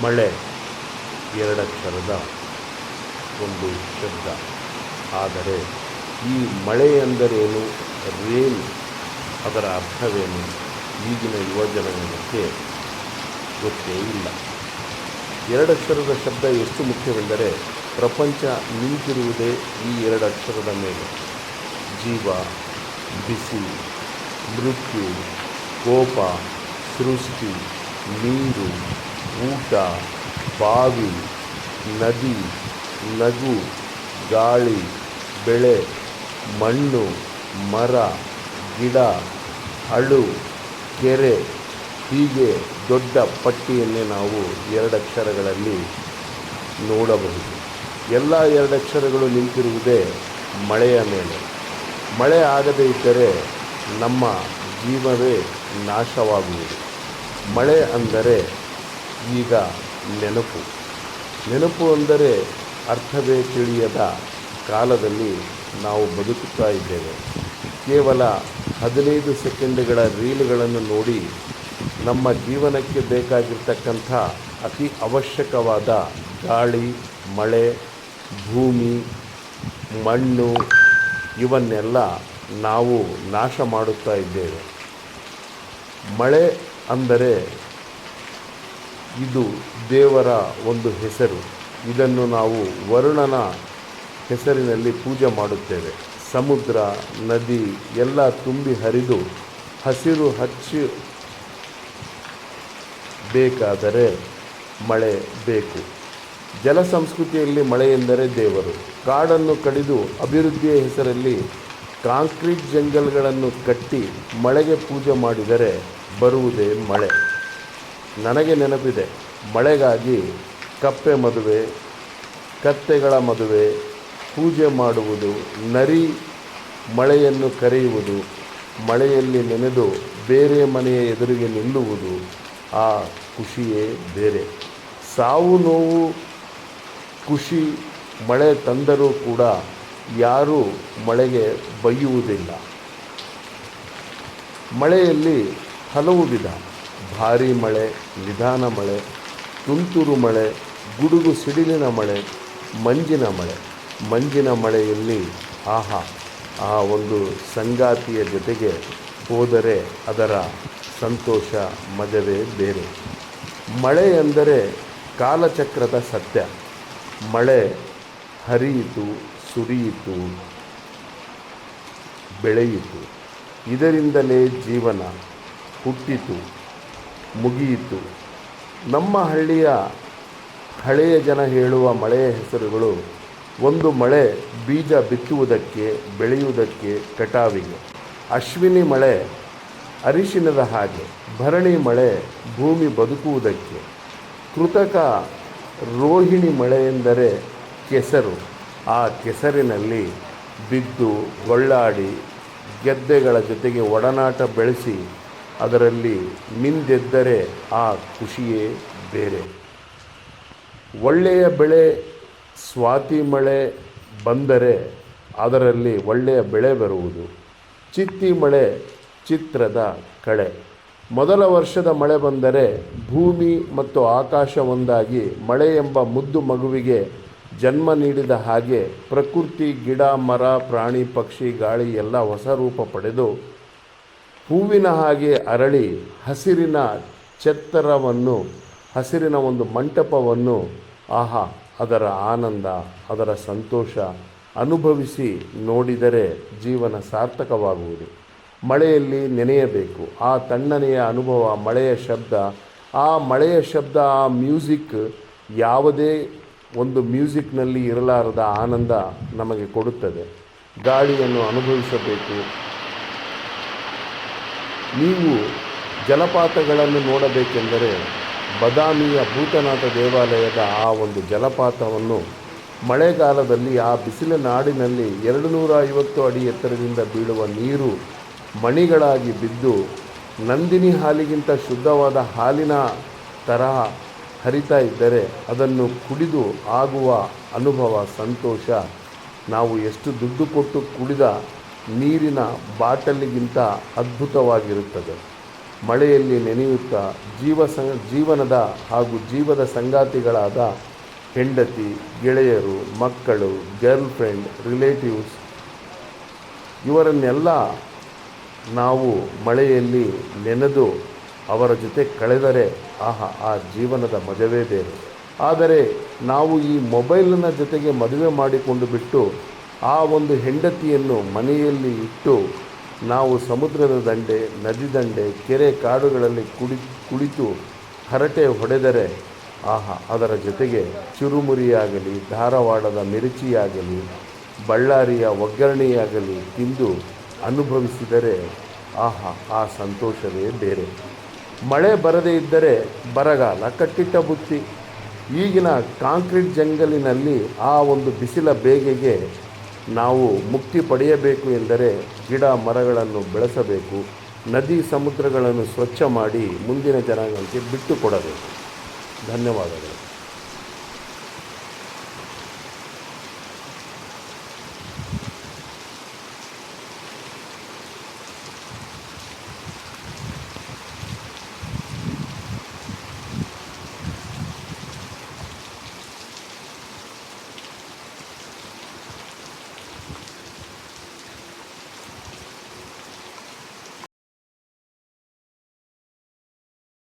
ಮಳೆ ಎರಡಕ್ಷರದ ಒಂದು ಶಬ್ದ. ಆದರೆ ಈ ಮಳೆ ಎಂದರೇನು? ರೇನ್ ಅದರ ಅರ್ಥವೇನು? ಈಗಿನ ಯುವಜನಾಂಗಕ್ಕೆ ಗೊತ್ತೇ ಇಲ್ಲ. ಎರಡಕ್ಷರದ ಶಬ್ದ ಎಷ್ಟು ಮುಖ್ಯವೆಂದರೆ ಪ್ರಪಂಚ ನಿಂತಿರುವುದೇ ಈ ಎರಡು ಅಕ್ಷರದ ಮೇಲೆ. ಜೀವ, ಬಿಸಿ, ಮೃತ್ಯು, ಕೋಪ, ಸೃಷ್ಟಿ, ನೀರು ಊಟ, ಬಾವಿ, ನದಿ, ನಗು, ಗಾಳಿ, ಬೆಳೆ, ಮಣ್ಣು, ಮರ, ಗಿಡ ಹಳು ಕೆರೆ ಹೀಗೆ ದೊಡ್ಡ ಪಟ್ಟಿಯನ್ನೇ ನಾವು ಎರಡಕ್ಷರಗಳಲ್ಲಿ ನೋಡಬಹುದು. ಎಲ್ಲ ಎರಡಕ್ಷರಗಳು ನಿಂತಿರುವುದೇ ಮಳೆಯ ಮೇಲೆ. ಮಳೆ ಆಗದೇ ಇದ್ದರೆ ನಮ್ಮ ಜೀವವೇ ನಾಶವಾಗುವುದು. ಮಳೆ ಅಂದರೆ ಈಗ ನೆನಪು. ನೆನಪು ಅಂದರೆ ಅರ್ಥವೇ ತಿಳಿಯದ ಕಾಲದಲ್ಲಿ ನಾವು ಬದುಕುತ್ತಾ ಇದ್ದೇವೆ. ಕೇವಲ ಹದಿನೈದು ಸೆಕೆಂಡ್ಗಳ ರೀಲ್ಗಳನ್ನು ನೋಡಿ ನಮ್ಮ ಜೀವನಕ್ಕೆ ಬೇಕಾಗಿರ್ತಕ್ಕಂಥ ಅತಿ ಅವಶ್ಯಕವಾದ ಗಾಳಿ, ಮಳೆ, ಭೂಮಿ, ಮಣ್ಣು ಇವನ್ನೆಲ್ಲ ನಾವು ನಾಶ ಮಾಡುತ್ತಾ ಇದ್ದೇವೆ. ಮಳೆ ಅಂದರೆ ಇದು ದೇವರ ಒಂದು ಹೆಸರು. ಇದನ್ನು ನಾವು ವರುಣನ ಹೆಸರಿನಲ್ಲಿ ಪೂಜೆ ಮಾಡುತ್ತೇವೆ. ಸಮುದ್ರ, ನದಿ ಎಲ್ಲ ತುಂಬಿ ಹರಿದು ಹಸಿರು ಹಚ್ಚಿ ಬೇಕಾದರೆ ಮಳೆ ಬೇಕು. ಜಲ ಸಂಸ್ಕೃತಿಯಲ್ಲಿ ಮಳೆ ಎಂದರೆ ದೇವರು. ಕಾಡನ್ನು ಕಡಿದು ಅಭಿವೃದ್ಧಿಯ ಹೆಸರಲ್ಲಿ ಕಾಂಕ್ರೀಟ್ ಜಂಗಲ್ಗಳನ್ನು ಕಟ್ಟಿ ಮಳೆಗೆ ಪೂಜೆ ಮಾಡಿದರೆ ಬರುವುದೇ ಮಳೆ. ನನಗೆ ನೆನಪಿದೆ, ಮಳೆಗಾಗಿ ಕಪ್ಪೆ ಮದುವೆ, ಕತ್ತೆಗಳ ಮದುವೆ, ಪೂಜೆ ಮಾಡುವುದು, ನರಿ ಮಳೆಯನ್ನು ಕರೆಯುವುದು, ಮಳೆಯಲ್ಲಿ ನೆನೆದು ಬೇರೆ ಮನೆಯ ಎದುರಿಗೆ ನಿಲ್ಲುವುದು, ಆ ಖುಷಿಯೇ ಬೇರೆ. ಸಾವು ನೋವು, ಖುಷಿ ಮಳೆ ತಂದರೂ ಕೂಡ ಯಾರೂ ಮಳೆಗೆ ಬೈಯುವುದಿಲ್ಲ ಮಳೆಯಲ್ಲಿ ಹಲವು ವಿಧ. ಭಾರೀ ಮಳೆ, ನಿಧಾನ ಮಳೆ, ತುಂತುರು ಮಳೆ, ಗುಡುಗು ಸಿಡಿಲಿನ ಮಳೆ, ಮಂಜಿನ ಮಳೆ. ಮಂಜಿನ ಮಳೆಯಲ್ಲಿ ಆಹಾ, ಆ ಒಂದು ಸಂಗಾತಿಯ ಜೊತೆಗೆ ಹೋದರೆ ಅದರ ಸಂತೋಷ, ಮಜವೇ ಬೇರೆ. ಮಳೆ ಎಂದರೆ ಕಾಲಚಕ್ರದ ಸತ್ಯ. ಮಳೆ ಹರಿಯಿತು, ಸುರಿಯಿತು, ಬೆಳೆಯಿತು. ಇದರಿಂದಲೇ ಜೀವನ ಹುಟ್ಟಿತು. ಮುಗಿಯಿತು. ನಮ್ಮ ಹಳ್ಳಿಯ ಹಳೆಯ ಜನ ಹೇಳುವ ಮಳೆಯ ಹೆಸರುಗಳು ಒಂದು ಮಳೆ ಬೀಜ ಬಿತ್ತುವುದಕ್ಕೆ, ಬೆಳೆಯುವುದಕ್ಕೆ ಕಟಾವಿಗೆ. ಅಶ್ವಿನಿ ಮಳೆ ಅರಿಶಿನದ ಹಾಗೆ, ಭರಣಿ ಮಳೆ ಭೂಮಿ ಬದುಕುವುದಕ್ಕೆ. ಕೃತಕ ರೋಹಿಣಿ ಮಳೆ ಎಂದರೆ ಕೆಸರು. ಆ ಕೆಸರಿನಲ್ಲಿ ಬಿದ್ದು, ಗೊಳ್ಳಾಡಿ, ಗೆದ್ದೆಗಳ ಜೊತೆಗೆ ಒಡನಾಟ ಬೆಳೆಸಿ ಅದರಲ್ಲಿ ಮಿಂದೆದ್ದರೆ ಆ ಖುಷಿಯೇ ಬೇರೆ. ಒಳ್ಳೆಯ ಬೆಳೆ ಸ್ವಾತಿ ಮಳೆ ಬಂದರೆ ಅದರಲ್ಲಿ ಒಳ್ಳೆಯ ಬೆಳೆ ಬರುವುದು. ಚಿತ್ತಿ ಮಳೆ ಚಿತ್ರದ ಕಳೆ. ಮೊದಲ ವರ್ಷದ ಮಳೆ ಬಂದರೆ ಭೂಮಿ ಮತ್ತು ಆಕಾಶ ಒಂದಾಗಿ ಮಳೆ ಎಂಬ ಮುದ್ದು ಮಗುವಿಗೆ ಜನ್ಮ ನೀಡಿದ ಹಾಗೆ ಪ್ರಕೃತಿ, ಗಿಡ, ಮರ, ಪ್ರಾಣಿ, ಪಕ್ಷಿ, ಗಾಳಿ ಎಲ್ಲ ಹೊಸ ರೂಪ ಪಡೆದು ಹೂವಿನ ಹಾಗೆ ಅರಳಿ ಹಸಿರಿನ ಛತ್ತರವನ್ನು, ಹಸಿರಿನ ಒಂದು ಮಂಟಪವನ್ನು, ಆಹಾ, ಅದರ ಆನಂದ, ಅದರ ಸಂತೋಷ ಅನುಭವಿಸಿ ನೋಡಿದರೆ ಜೀವನ ಸಾರ್ಥಕವಾಗುವುದು. ಮಳೆಯಲ್ಲಿ ನೆನೆಯಬೇಕು. ಆ ತಣ್ಣನೆಯ ಅನುಭವ, ಮಳೆಯ ಶಬ್ದ, ಆ ಮಳೆಯ ಶಬ್ದ, ಆ ಮ್ಯೂಸಿಕ್, ಯಾವುದೇ ಒಂದು ಮ್ಯೂಸಿಕ್ನಲ್ಲಿ ಇರಲಾರದ ಆನಂದ ನಮಗೆ ಕೊಡುತ್ತದೆ. ಗಾಳಿಯನ್ನು ಅನುಭವಿಸಬೇಕು. ನೀವು ಜಲಪಾತಗಳನ್ನು ನೋಡಬೇಕೆಂದರೆ ಬದಾಮಿಯ ಭೂತನಾಥ ದೇವಾಲಯದ ಆ ಒಂದು ಜಲಪಾತವನ್ನು ಮಳೆಗಾಲದಲ್ಲಿ ಆ ಬಿಸಿಲ ನಾಡಿನಲ್ಲಿ ಎರಡು ನೂರ ಐವತ್ತು ಅಡಿ ಎತ್ತರದಿಂದ ಬೀಳುವ ನೀರು ಮಣಿಗಳಾಗಿ ಬಿದ್ದು ನಂದಿನಿ ಹಾಲಿಗಿಂತ ಶುದ್ಧವಾದ ಹಾಲಿನ ತರಹ ಹರಿತಾ ಇದ್ದರೆ ಅದನ್ನು ಕುಡಿದು ಆಗುವ ಅನುಭವ, ಸಂತೋಷ, ನಾವು ಎಷ್ಟು ದುಡ್ಡು ಕೊಟ್ಟು ಕುಡಿದ ನೀರಿನ ಬಾಟಲಿಗಿಂತ ಅದ್ಭುತವಾಗಿರುತ್ತದೆ. ಮಳೆಯಲ್ಲಿ ನೆನೆಯುತ್ತಾ ಜೀವ ಜೀವನದ ಹಾಗೂ ಜೀವದ ಸಂಗಾತಿಗಳಾದ ಹೆಂಡತಿ, ಗೆಳೆಯರು, ಮಕ್ಕಳು ಗರ್ಲ್ ಫ್ರೆಂಡ್ ರಿಲೇಟಿವ್ಸ್ ಇವರನ್ನೆಲ್ಲ ನಾವು ಮಳೆಯಲ್ಲಿ ನೆನೆದು ಅವರ ಜೊತೆ ಕಳೆದರೆ ಆಹಾ, ಆ ಜೀವನದ ಮಜವೇ ಬೇರೆ. ಆದರೆ ನಾವು ಈ ಮೊಬೈಲಿನ ಜೊತೆಗೆ ಮದುವೆ ಮಾಡಿಕೊಂಡು ಬಿಟ್ಟು ಆ ಒಂದು ಹೆಂಡತಿಯನ್ನು ಮನೆಯಲ್ಲಿ ಇಟ್ಟು ನಾವು ಸಮುದ್ರದ ದಂಡೆ, ನದಿ ದಂಡೆ, ಕೆರೆ ಕಾಡುಗಳಲ್ಲಿ ಕುಡಿ, ಕುಳಿತು ಹರಟೆ ಹೊಡೆದರೆ ಆಹಾ, ಅದರ ಜೊತೆಗೆ ಚುರುಮುರಿಯಾಗಲಿ, ಧಾರವಾಡದ ಮಿರ್ಚಿಯಾಗಲಿ, ಬಳ್ಳಾರಿಯ ಒಗ್ಗರಣೆಯಾಗಲಿ ತಿಂದು ಅನುಭವಿಸಿದರೆ ಆಹಾ, ಆ ಸಂತೋಷವೇ ಬೇರೆ. ಮಳೆ ಬರದೇ ಇದ್ದರೆ ಬರಗಾಲ ಕಟ್ಟಿಟ್ಟ ಬುತ್ತಿ. ಈಗಿನ ಕಾಂಕ್ರೀಟ್ ಜಂಗಲಿನಲ್ಲಿ ಆ ಒಂದು ಬಿಸಿಲ ಬೇಗೆಗೆ ನಾವು ಮುಕ್ತಿ ಪಡೆಯಬೇಕು ಎಂದರೆ ಗಿಡ ಮರಗಳನ್ನು ಬೆಳೆಸಬೇಕು, ನದಿ ಸಮುದ್ರಗಳನ್ನು ಸ್ವಚ್ಛ ಮಾಡಿ ಮುಂದಿನ ಜನಾಂಗಕ್ಕೆ ಬಿಟ್ಟು ಕೊಡಬೇಕು. ಧನ್ಯವಾದಗಳು.